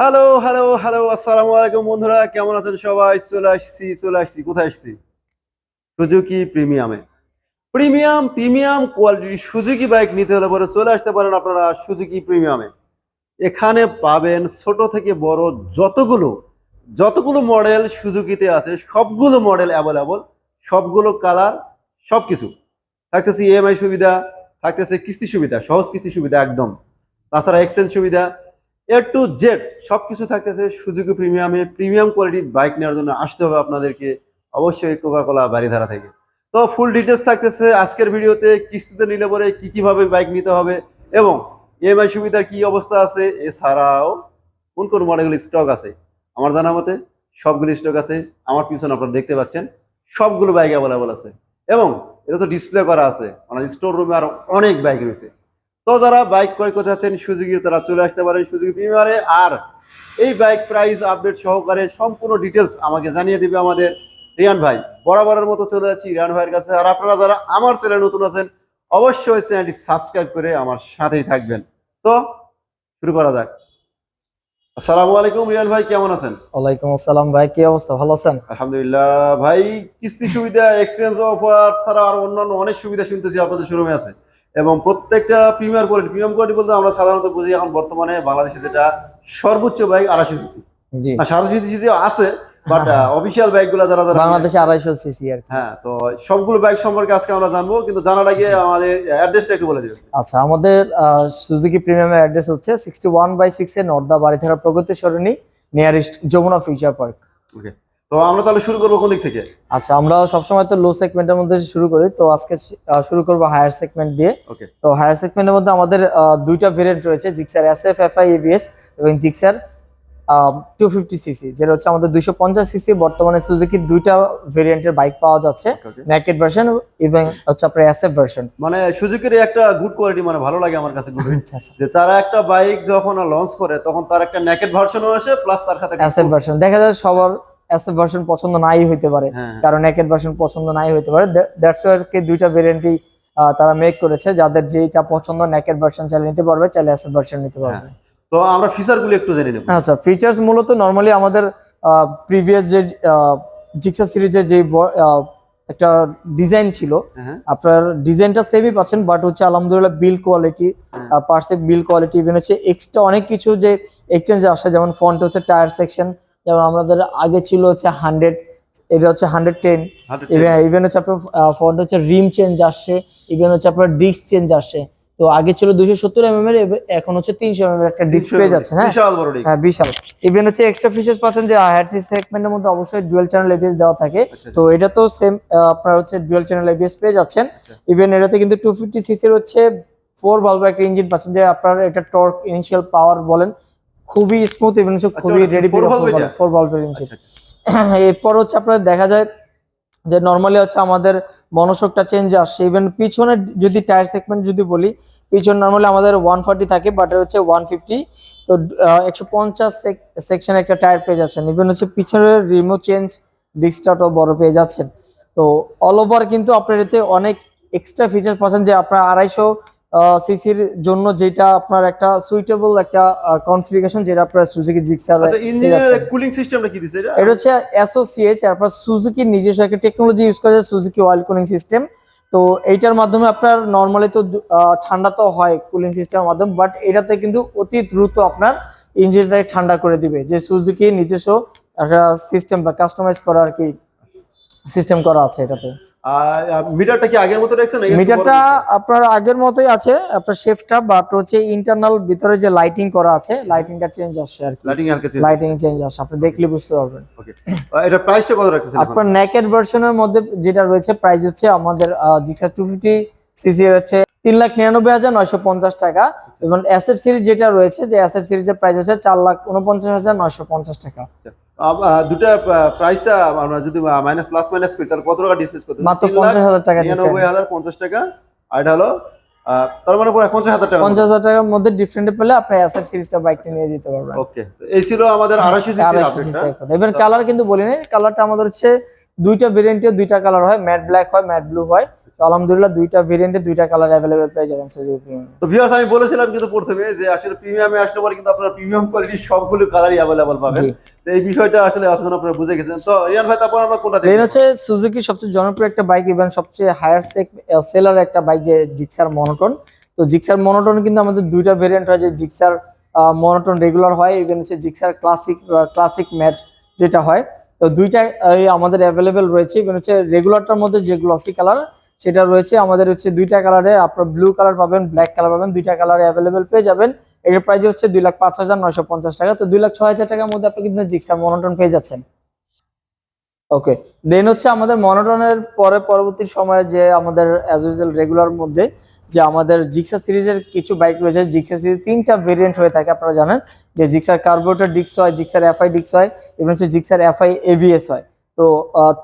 Hello hello hello আসসালামু আলাইকুম বন্ধুরা, কেমন আছেন সবাই? চলে আসছি চলে আসছি, কোথায় আসছি? সুজুকি প্রিমিয়ামে। প্রিমিয়াম প্রিমিয়াম কোয়ালিটির সুজুকি বাইক নিতে হলে পরে চলে আসতে পারেন আপনারা সুজুকি প্রিমিয়ামে। এখানে পাবেন ছোট থেকে বড় যতগুলো যতগুলো মডেল সুজুকিতে আছে, সবগুলো মডেল অ্যাভেলেবল, সবগুলো কালার সব কিছু থাকতেছে ইএমআই সুবিধা, থাকতেছে কিস্তি সুবিধা, সহজ কিস্তি সুবিধা একদম। তাছাড়া এক্সচেঞ্জ সুবিধা এ টু জেড সবকিছু থাকতেছে সুজুকি প্রিমিয়ামে, প্রিমিয়াম কোয়ালিটির বাইক নেওয়ার জন্য আসতে হবে আপনাদেরকে অবশ্যই কোকা কোলা বাড়িধারা থেকে। তো ফুল ডিটেলস থাকতেছে আজকের ভিডিওতে, কিস্তিতে নিলে পরে কি কীভাবে বাইক নিতে হবে এবং ইএমআই সুবিধার কি অবস্থা আছে, এছাড়াও কোন কোন মডেলগুলো স্টক আছে, আমার জানা মতে সবগুলি স্টক আছে, আমার পিছনে আপনারা দেখতে পাচ্ছেন, সবগুলো বাইক অ্যাভেলেবল আছে। এবং এটা তো ডিসপ্লে করা আছে মানে স্টোর রুমে আর অনেক বাইক রয়েছে। তো যারা বাইক ক্রয় করতে চাচ্ছেন সুযোগী তারা চলে আসতে পারেন সুযোগী প্রিমিয়ারে আর এই বাইক প্রাইস আপডেট সহকারে সম্পূর্ণ ডিটেলস আমাকে জানিয়ে দিবে আমাদের রিয়ান ভাই। বরাবরের মতো চলে যাচ্ছি রিয়ান ভাইয়ের কাছে। আর আপনারা যারা আমার চ্যানেল নতুন আছেন অবশ্যই চ্যানেলটি সাবস্ক্রাইব করে আমার সাথেই থাকবেন। তো শুরু করা যাক। আসসালামু আলাইকুম রিয়ান ভাই কেমন আছেন? ওয়ালাইকুম আসসালাম ভাই কি অবস্থা? ভালো আছেন? আলহামদুলিল্লাহ ভাই কিস্তি সুবিধা এক্সচেঞ্জ অফার ছাড়া আর অন্যান্য অনেক সুবিধা শুনতেছি আপনাদের শোরুমে আছে। এবং প্রত্যেকটা প্রিমিয়ার কোয়ালিটি প্রিমিয়াম কোয়ালিটি বলতে আমরা সাধারণত বুঝি এখন বর্তমানে বাংলাদেশে যেটা সর্বোচ্চ বাইক আড়াইশো সিসি জি। সিসি আছে বাট। অফিসিয়াল বাইকগুলো যারা যারা বাংলাদেশে আড়াইশো সিসি আর হ্যাঁ তো সবগুলো বাইক সম্পর্কে আজকে আমরা জানব কিন্তু জানার আগে আমাদের অ্যাড্রেসটা একটু বলে দিবেন। আচ্ছা আমাদের সুজুকি প্রিমিয়ামের অ্যাড্রেস হচ্ছে সিক্সটি ওয়ান বাই সিক্স এর Nodda Baridhara Pragati Sarani nearest Jamuna Future Park okay তো আমরা তাহলে শুরু করব কোন দিক থেকে? আচ্ছা আমরা সবসময় তো লো সেগমেন্টের মধ্যে শুরু করি তো আজকে শুরু করব হায়ার সেগমেন্ট দিয়ে। তো হায়ার সেগমেন্টের মধ্যে আমাদের দুইটা ভেরিয়েন্ট রয়েছে Gixxer S F F I ABS এবং জিক্সার টু ফিফটি সিসি যেটা হচ্ছে আমাদের দুইশো পঞ্চাশ সিসি বর্তমানে সুজুকির দুইটা ভেরিয়েন্টের বাইক পাওয়া যাচ্ছে নেকেড ভার্সন এবং হচ্ছে আপনার এস এফ ভার্সন মানে সুজুকির একটা গুড কোয়ালিটি মানে ভালো লাগে আমার কাছে আচ্ছা আচ্ছা। যে তারা একটা বাইক যখন লঞ্চ করে তখন তার একটা নেকেট ভার্সনও আসে প্লাস তার সাথে অ্যাসেট ভার্সন দেখা যায় সবার অ্যাসেট ভার্সন পছন্দ নাই হইতে পারে। হ্যাঁ কারণ নেকেড ভার্সন পছন্দ নাই হইতে পারে। দ্যাটস ওয়াই কে দুইটা ভেরিয়েন্টই তারা মেক করেছে। যাদের যেটা পছন্দ নেকেড ভার্সন চাইলে নিতে পারবে চাইলে অ্যাসেট ভার্সন নিতে পারবে। হ্যাঁ। তো আমরা ফিচারগুলো একটু জেনে নেব। আচ্ছা ফিচার্স মূলত নর্মালি আমাদের প্রিভিয়াস যে জিক্সা সিরিজের যে একটা ডিজাইন ছিল হ্যাঁ আপনার ডিজাইনটা সেমই পাচ্ছেন বাট হচ্ছে আলহামদুলিল্লাহ বিল কোয়ালিটি হ্যাঁ। পার্সে বিল কোয়ালিটি ইভেন হচ্ছে এক্সট্রা অনেক কিছু যে এক্সচেঞ্জ আসে যেমন ফন্ট হচ্ছে টায়ার সেকশন যেমন আমাদের আগে ছিল হচ্ছে হান্ড্রেড এটা হচ্ছে হান্ড্রেড টেন ইভেন হচ্ছে আপনার ফন্ট হচ্ছে রিম চেঞ্জ আসছে ইভেন হচ্ছে আপনার ডিস্ক চেঞ্জ আসছে। তো আগে ছিল দুশো সত্তর এম এর এখন হচ্ছে তিনশো এম এর একটা ডিস্ক পেয়ে যাচ্ছে হ্যাঁ? বিশাল বড় হ্যাঁ বিশাল। ইভেন হচ্ছে এক্সট্রা ফিচার্স পাচ্ছেন যে হায়ারসি সেগমেন্টের মধ্যে অবশ্যই ডুয়েল চ্যানেল এবিএস দেওয়া থাকে। আচ্ছা তো এটা তো সেম আপনার হচ্ছে ডুয়েল চ্যানেল এবিএস পেয়ে যাচ্ছেন। আচ্ছা। ইভেন এটাতে কিন্তু টু ফিফটি সিসির হচ্ছে ফোর ভালভ একটা ইঞ্জিন পাচ্ছেন যে আপনার এটা টর্ক ইনিশিয়াল পাওয়ার বলেন খুবই স্মুথ ইভেন হচ্ছে আচ্ছা, খুবই রেডি? Four ভালভের engine. এরপর হচ্ছে আপনার দেখা যায় যে নর্মালি হচ্ছে আমাদের মনোশকটা চেঞ্জ আসছে। ইভেন পিছনে যদি টায়ার সেগমেন্ট যদি বলি পিছন নর্মালি আমাদের ওয়ান ফর্টি থাকে বাট হচ্ছে ওয়ান ফিফটি তো একশো পঞ্চাশ সেকশন একটা টায়ার পেয়ে যাচ্ছেন। ইভেন হচ্ছে পিছনের রিমো চেঞ্জ ডিস্কটাও বড় পেয়ে যাচ্ছেন। তো অল ওভার কিন্তু আপনার এতে অনেক এক্সট্রা ফিচার পাচ্ছেন যে আপনার আড়াইশো সিসির জন্য যেটা আপনার একটা সুইটেবল একটা কনফিগারেশন যেটা আপনার সুজুকি জিক্সার আচ্ছা ইঞ্জিনের কুলিং সিস্টেমটা কি দিছে এটা? এটা হচ্ছে অ্যাসোসিয়েট তারপর সুজুকির নিজস্ব একটা টেকনোলজি ইউজ করেছে সুজুকি অয়েল কুলিং সিস্টেম তো এইটার মাধ্যমে আপনার নর্মালি তো ঠান্ডা তো হয় কুলিং সিস্টেমের মাধ্যমে বাট এটাতে কিন্তু অতি দ্রুত আপনার ইঞ্জিনটাকে ঠান্ডা করে দিবে। যে সুজুকি নিজস্ব একটা সিস্টেম বা কাস্টমাইজ করা আর কি সিস্টেম করা আছে এটাতে। মিটারটা কি আগের মতো রাখছেন মিটারটা আপনার আগের মতোই আছে আপনার শেফটা বাট হচ্ছে ইন্টারনাল ভিতরে যে লাইটিং করা আছে লাইটিংটা চেঞ্জ আসছে আর কি। লাইটিং আর কাছে লাইটিং চেঞ্জ আসছে। আপনি দেখলে বুঝতে পারবেন। ওকে এটা প্রাইসটা কত রাখতেছেন আপনার নেকেড ভার্সনের মধ্যে যেটা রয়েছে প্রাইস হচ্ছে আমাদের জিক্সার টু ফিফটি সিসি হচ্ছে তিন লাখ নিরানব্বই হাজার নয়শো পঞ্চাশ টাকা এবং এস এফ সিরিজ যেটা রয়েছে যে এস এফ সিরিজের প্রাইস হচ্ছে চার লাখ উনপঞ্চাশ হাজার নয়শো পঞ্চাশ টাকা। আহ, দুটা প্রাইসটা আমরা যদি মাইনাস প্লাস মাইনাস করি তাহলে কত টাকা ডিসকাস করতে মাত্র পঞ্চাশ হাজার টাকা নিরানব্বই হাজার পঞ্চাশ টাকা। আর এটা হলো তার মানে পুরো পঞ্চাশ হাজার টাকা পঞ্চাশ হাজার টাকার মধ্যে ডিফারেন্ট পেলে আপনি এস এফ সিরিজটা বাইকটা নিয়ে যেতে পারবেন। ওকে এই ছিল আমাদের আড়াইশো সিসির আপডেটটা এবার কালার কিন্তু বলিনি। কালারটা আমাদের হচ্ছে দুইটা ভেরিয়েন্টে দুইটা কালার হয়। ম্যাট ব্ল্যাক হয় ম্যাট ব্লু হয়। তো আলহামদুলিল্লাহ দুইটা ভেরিয়েন্টে দুইটা কালার অ্যাভেলেবেল পেয়ে যাবেন সুজুকি প্রিমিয়াম তো ভিউয়ার্স আমি বলেছিলাম কিন্তু প্রথমে যে আসলে প্রিমিয়ামে আসলে পরে কিন্তু আপনারা প্রিমিয়াম কোয়ালিটির সবগুলো কালারই অ্যাভেলেবল পাবেন। তো এই বিষয়টা আসলে এতক্ষণ আপনারা বুঝে গেছেন। তো রিয়ান ভাই তারপর আমরা কোনটা দেখব? হচ্ছে সুজুকি সবচেয়ে জনপ্রিয় একটা বাইক ইভেন সবচেয়ে হায়ার সেলার একটা বাইক যে জিক্সার মনোটন তো জিক্সার মনোটন কিন্তু আমাদের দুইটা ভেরিয়েন্ট হয় যে জিক্সার মনোটন রেগুলার হয় ইভেন হচ্ছে জিক্সার ক্লাসিক ক্লাসিক ম্যাট যেটা হয়। তো দুইটা আমাদের অ্যাভেলেবেল রয়েছে ইভেন হচ্ছে রেগুলারটার মধ্যে যে গ্লসি কালার সেটা রয়েছে আমাদের হচ্ছে দুইটা কালারে আপনার ব্লু কালার পাবেন ব্ল্যাক কালার পাবেন, দুইটা কালারে অ্যাভেলেবেল পেয়ে যাবেন। এটার প্রাইস হচ্ছে দুই লাখ পাঁচ হাজার নয়শো পঞ্চাশ টাকা। তো দুই লাখ ছয় হাজার টাকার মধ্যে আপনি কিন্তু জিক্সার মনোটন পেয়ে যাচ্ছেন। ওকে দেন হচ্ছে আমাদের মনোটনের পরে পরবর্তী সময়ে যে আমাদের অ্যাজ ইউজুয়াল রেগুলার মধ্যে যে আমাদের জিক্সা সিরিজের কিছু বাইক রয়েছে জিক্সা সিরিজ তিনটা ভেরিয়েন্ট হয়ে থাকে, আপনারা জানেন। যে জিক্সার কার্বোরেটর ডিক্স হয় জিক্সার এফআই ডিক্স হয়, এবং হচ্ছে জিক্সার এফআই এভিএস হয়। তো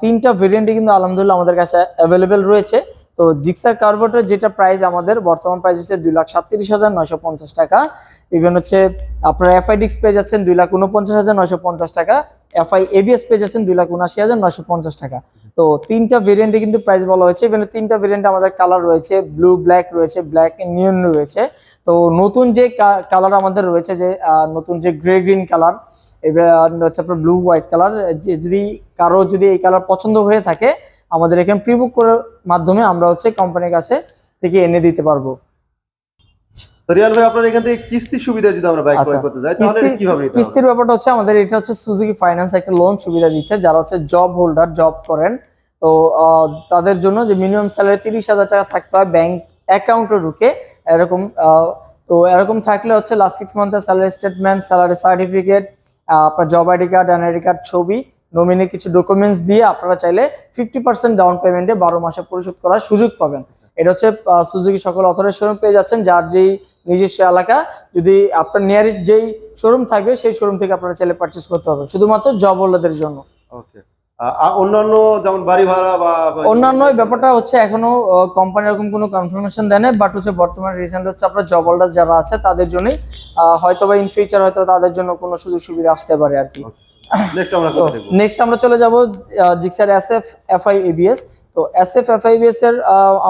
তিনটা ভেরিয়েন্টই কিন্তু আলহামদুলিল্লাহ আমাদের কাছে অ্যাভেলেবেল রয়েছে। তো জিক্সার কার্বোরেটর যেটা প্রাইস আমাদের, বর্তমান প্রাইস হচ্ছে দুই লাখ সাতত্রিশ হাজার নয়শো পঞ্চাশ টাকা। ইভেন হচ্ছে আপনার এফআই ডিক্স পেয়ে যাচ্ছেন দুই লাখ উনপঞ্চাশ হাজার নয়শো পঞ্চাশ টাকা। এফআই এবিএস পেয়ে যাচ্ছেন দুই লাখ উনআশি হাজার নয়শো পঞ্চাশ টাকা। তো, তিনটা ভেরিয়েন্টে কিন্তু প্রাইস বলা হয়েছে। ইভেন তিনটা ভেরিয়েন্টে আমাদের কালার রয়েছে ব্লু ব্ল্যাক রয়েছে ব্ল্যাক নিয়ন রয়েছে। তো, নতুন যে কালার আমাদের রয়েছে যে নতুন যে গ্রে গ্রিন কালার হচ্ছে আপনার ব্লু হোয়াইট কালার যদি কারও যদি এই কালার পছন্দ হয়ে থাকে আমাদের এখানে প্রিবুক করার মাধ্যমে আমরা হচ্ছে কোম্পানির কাছে থেকে এনে দিতে পারব। ভাই আপনার এখান থেকে কিস্তি সুবিধা যদি আমরা বাইক আচ্ছা, ক্রয় করতে যাই তাহলে কীভাবে নিতে কিস্তির ব্যাপারটা হচ্ছে আমাদের এটা হচ্ছে সুজুকি ফাইন্যান্স একটা লোন সুবিধা দিচ্ছে যারা হচ্ছে জব হোল্ডার জব করেন। তো তাদের জন্য যে মিনিমাম স্যালারি তিরিশ হাজার টাকা থাকতে হয় ব্যাংক অ্যাকাউন্টে ঢুকে এরকম তো এরকম থাকলে হচ্ছে লাস্ট সিক্স মান্থের স্যালারি স্টেটমেন্ট স্যালারি সার্টিফিকেট আপনার job ID card NID card ছবি নমিনি কিছু ডকুমেন্টস দিয়ে আপনারা চাইলে ফিফটি পার্সেন্ট ডাউন পেমেন্টে বারো মাসে পরিশোধ করার সুযোগ পাবেন। এটা হচ্ছে সুযোগী সকল অথরের শোরুম পেয়ে যাচ্ছেন, যার যেই নিজস্ব এলাকা, যদি আপনার নিয়ারেস্ট যেই শোরুম থাকবে, সেই শোরুম থেকে আপনারা চাইলে পারচেস করতে পারবেন। শুধুমাত্র জব হোল্ডারদের জন্য। ওকে অন্যান্য যেমন বাড়ি ভাড়া বা অন্যান্য ব্যাপারটা হচ্ছে এখনও কোম্পানি এরকম কোনো কনফার্মেশন দেয় না বাট হচ্ছে বর্তমানে রিসেন্ট হচ্ছে আপনার জব হোল্ডার যারা আছে তাদের জন্যই হয়তো বা ইন ফিউচার হয়তো তাদের জন্য কোনো সুযোগ সুবিধা আসতে পারে আর কি। নেক্সট আমরা চলে যাব Gixxer S F FI ABS তো এস এফ এফআই এবিএস এর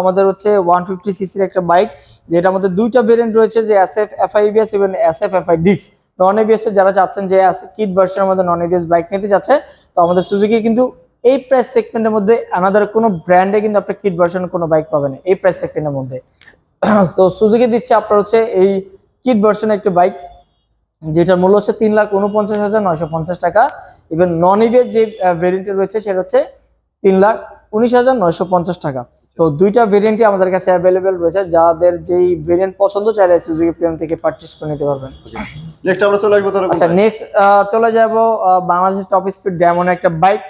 আমাদের হচ্ছে ওয়ান ফিফটি সিসির একটা বাইক যেটা আমাদের দুইটা ভেরিয়েন্ট রয়েছে যে এস এফ এফআই এবিএস এবং এস এফ এফআই ডিক্স নন এবিএস যারা চাচ্ছেন যে কিট ভার্সনের মধ্যে নন এবিএস বাইক নিতে চাচ্ছে তো আমাদের সুজুকি কিন্তু এই প্রাইস সেগমেন্টের মধ্যে আনাদার কোনো ব্র্যান্ডে কিন্তু আপনার কিট ভার্সন কোনো বাইক পাবেন এই প্রাইস সেগমেন্টের মধ্যে। তো সুজুকি দিচ্ছে আপনার হচ্ছে এই কিট ভার্সনের একটা বাইক যেটার মূল্য হচ্ছে তিন লাখ উনপঞ্চাশ হাজার নয়শো পঞ্চাশ টাকা। ইভেন নন ইভের যে ভেরিয়েন্ট রয়েছে, সেটা হচ্ছে তিন লাখ উনিশ হাজার নয়শো পঞ্চাশ টাকা। তো দুইটা ভেরিয়েন্টই আমাদের কাছে অ্যাভেলেবেল রয়েছে। যাদের যেই ভেরিয়েন্ট পছন্দ চাইলে সুজুকি প্রিমিয়াম থেকে পারচেস করে নিতে পারবেন। নেক্সট আমরা চলে আসব তাহলে আচ্ছা নেক্সট চলে যাব বাংলাদেশের টপ স্পিড ডায়মন্ড একটা বাইক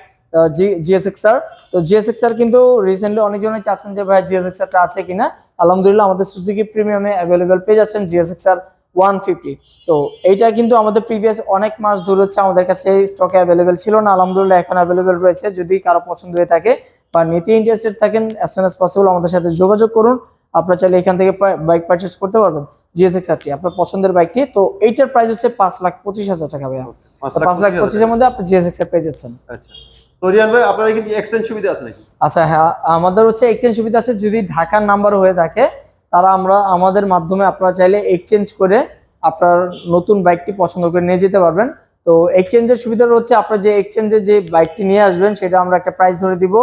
জিএসএক্সআর তো জিএসএক্সআর কিন্তু রিসেন্টলি অনেকজনই চাচ্ছেন যে ভাই জিএসএক্সআরটা আছে কিনা? আলহামদুলিল্লাহ আমাদের সুজুকি প্রিমিয়ামে অ্যাভেলেবেল পেয়ে যাচ্ছেন জিএসএক্সআর ওয়ান ফিফটি তো এইটা কিন্তু আমাদের প্রিভিয়াস অনেক মাস ধরে হচ্ছে আমাদের কাছে স্টকে অ্যাভেলেবেল ছিল না। আলহামদুলিল্লাহ এখন অ্যাভেলেবেল রয়েছে। যদি কারও পছন্দ হয়ে থাকে বা নিতে ইন্টারেস্টেড থাকেন অ্যাজ সুন অ্যাজ পসিবল আমাদের সাথে যোগাযোগ করুন। আপনারা চাইলে এখান থেকে বাইক পারচেস করতে পারবেন। জিএসএক্সআরটি আপনার পছন্দের বাইকটি তো এইটার প্রাইস হচ্ছে পাঁচ লাখ পঁচিশ হাজার টাকা ভাইয়া। পাঁচ লাখ পঁচিশ পঁচিশের মধ্যে আপনি জিএসএক্স এর পেয়ে যাচ্ছেন। আচ্ছা। আচ্ছা হ্যাঁ আমাদের হচ্ছে এক্সচেঞ্জ সুবিধা আছে। যদি ঢাকার নাম্বার হয়ে থাকে তারা আমরা আমাদের মাধ্যমে আপনারা চাইলে এক্সচেঞ্জ করে আপনার নতুন বাইকটি পছন্দ করে নিয়ে যেতে পারবেন। তো এক্সচেঞ্জের সুবিধাটা হচ্ছে আপনার যে এক্সচেঞ্জে যে বাইকটি নিয়ে আসবেন সেটা আমরা একটা প্রাইস ধরে দিব।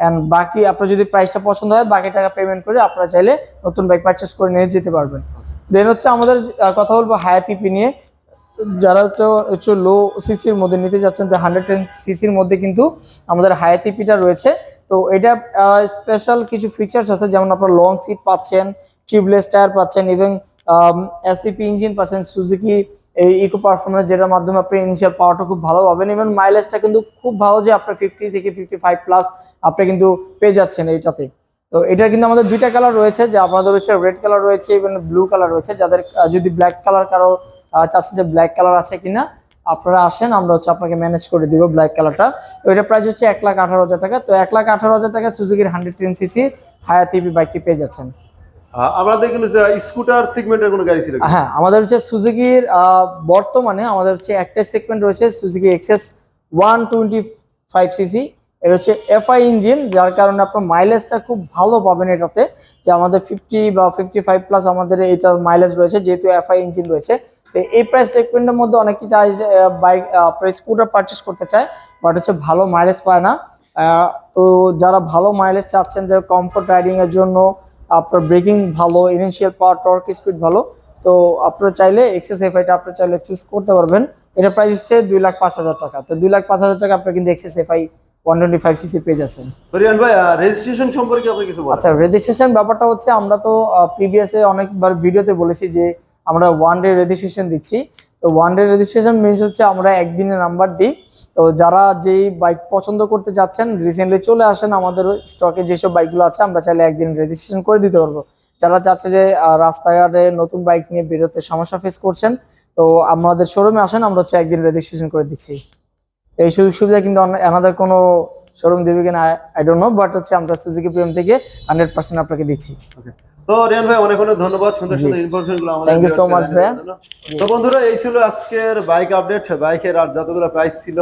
অ্যান্ড বাকি আপনার যদি প্রাইসটা পছন্দ হয়, বাকি টাকা পেমেন্ট করে আপনারা চাইলে নতুন বাইক পারচেস করে নিয়ে যেতে পারবেন। দেন হচ্ছে আমাদের কথা বলব হায়াতিপি নিয়ে। যারা একটু লো সিসির মধ্যে নিতে যাচ্ছেন যে হান্ড্রেড টেন সিসির মধ্যে কিন্তু আমাদের হায়াতিপিটা রয়েছে। তো এটা স্পেশাল কিছু ফিচার্স আছে, যেমন আপনার লং সিট পাচ্ছেন টিউবলেস টায়ার পাচ্ছেন ইভেন এসিপি ইঞ্জিন পাচ্ছেন সুজুকি এই ইকো পারফরমেন্স যেটার মাধ্যমে আপনি ইনিশিয়াল পাওয়ারটা খুব ভালো পাবেন। এবং মাইলেজটা কিন্তু খুব ভালো যে আপনার ফিফটি থেকে ফিফটি ফাইভ প্লাস আপনি কিন্তু পেয়ে যাচ্ছেন এইটাতে। তো এটা কিন্তু আমাদের দুইটা কালার রয়েছে, যে আপনাদের হচ্ছে রেড কালার রয়েছে এবং ব্লু কালার রয়েছে। যাদের যদি ব্ল্যাক কালার কারও চাচ্ছে যে ব্ল্যাক কালার আছে কিনা, আপনারা আসেন, আমরা হচ্ছে আপনাকে ম্যানেজ করে দিব ব্ল্যাক কালারটা তো এটা প্রাইস হচ্ছে এক লাখ আঠারো হাজার টাকা। তো এক লাখ আঠারো হাজার টাকা সুজুকির হান্ড্রেড টেন সিসি হায়াতিপি বাইকটি পেয়ে যাচ্ছেন। আমাদের কিন্তু স্কুটার সেগমেন্টের কোনো গাড়ি ছিল? হ্যাঁ আমাদের হচ্ছে সুজুকির বর্তমানে আমাদের হচ্ছে একটা সেগমেন্ট রয়েছে Suzuki Access one twenty five CC. এটা হচ্ছে এফআই ইঞ্জিন, যার কারণে আপনার মাইলেজটা খুব ভালো পাবেন এটাতে। যে আমাদের ফিফটি বা ফিফটি ফাইভ প্লাস আমাদের এটা মাইলেজ রয়েছে, যেহেতু এফআই ইঞ্জিন রয়েছে। তো এই প্রাইস সেগমেন্টের মধ্যে অনেকে চায় বাইক আপনার স্কুটার পারচেস করতে চায় বাট হচ্ছে ভালো মাইলেজ পায় না। তো যারা ভালো মাইলেজ চাচ্ছেন, যে কমফোর্ট রাইডিং এর জন্য আপনার ব্রেকিং ভালো ইনিশিয়াল পাওয়ার টর্ক স্পিড ভালো তো আপনারা চাইলে এক্সেস এফআইটা আপনারা চাইলে চুজ করতে পারবেন। এটা প্রাইস হচ্ছে দুই লাখ পাঁচ হাজার টাকা। তো দুই লাখ পাঁচ হাজার টাকা আপনারা কিন্তু Access FI one twenty five CC পেয়ে যাচ্ছেন। তো ভাই রেজিস্ট্রেশন সম্পর্কে আপনি কিছু আচ্ছা রেজিস্ট্রেশন ব্যাপারটা হচ্ছে আমরা তো প্রিভিয়াসে অনেকবার ভিডিওতে বলেছি যে আমরা ওয়ান ডে রেজিস্ট্রেশন দিচ্ছি। তো ওয়ান ডে রেজিস্ট্রেশন মিনস হচ্ছে আমরা একদিনের নাম্বার দিই। তো যারা যেই বাইক পছন্দ করতে যাচ্ছেন রিসেন্টলি চলে আসেন আমাদের স্টকে যেসব বাইকগুলো আছে, আমরা চাইলে একদিন রেজিস্ট্রেশন করে দিতে পারব। যারা চাচ্ছে যে রাস্তাঘাটে নতুন বাইক নিয়ে বেরোতে সমস্যা ফেস করছেন, তো আমাদের শোরুমে আসেন, আমরা হচ্ছে একদিন রেজিস্ট্রেশন করে দিচ্ছি। এই সুযোগ সুবিধা কিন্তু আমাদের কোনো শোরুম দেবে কিনা আই ডোন্ট নো বাট হচ্ছে আমরা সুজুকি প্রিমিয়াম থেকে হান্ড্রেড পার্সেন্ট আপনাকে দিচ্ছি। তো রিয়ান ভাই অনেক অনেক ধন্যবাদ সুন্দর সুন্দর ইনফরমেশনগুলো আমাদের Thank you so viewers K much, জানিয়ে ভাইয়া। দেওয়ার জন্য। তো বন্ধুরা এই ছিল আজকের বাইক আপডেট বাইকের আর যতগুলো প্রাইস ছিল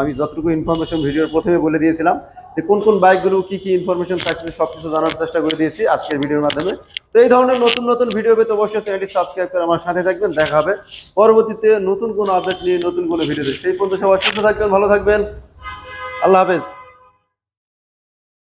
আমি যতটুকু ইনফরমেশন ভিডিওর প্রথমে বলে দিয়েছিলাম যে কোন কোন বাইকগুলো কি কি ইনফরমেশন থাকছে সবকিছু জানার চেষ্টা করে দিয়েছি আজকের ভিডিওর মাধ্যমে। তো এই ধরনের নতুন নতুন ভিডিও পেতে অবশ্যই চ্যানেলটি সাবস্ক্রাইব করে আমার সাথে থাকবেন। দেখা হবে পরবর্তীতে নতুন কোনো আপডেট নিয়ে নতুন কোনো ভিডিওতে সেই পর্যন্ত সবাই সুস্থ থাকবেন ভালো থাকবেন। আল্লাহ হাফেজ।